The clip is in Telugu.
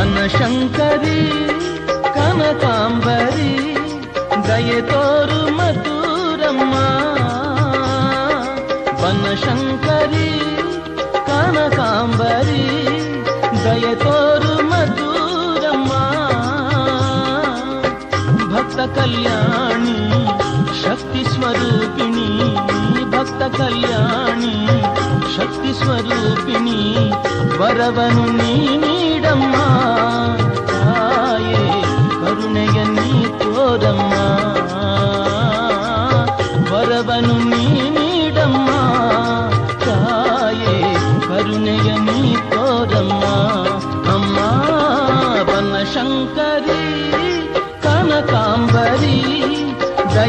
ವನಶಂಕರಿ ಕನಕಾಂಬರಿ ದಯತೋರು ಮಧುರಮ್ಮ ವನಶಂಕರಿ ಕನಕಾಂಬರಿ ದಯತೋರು ಮಧುರಮ್ಮ ಭಕ್ತ ಕಲ್ಯಾಣಿ ಶಕ್ತಿ ಸ್ವರೂಪಿಣಿ భక్త కళ్యాణి శక్తి స్వరూపిణి వరవను నీని తోరమ్మా కరుణయ నీ తోరమ్మా వరవను నీ నీడమ్మా. తాయే కరుణయ నీ తోరమ్మా అమ్మా వన శంకర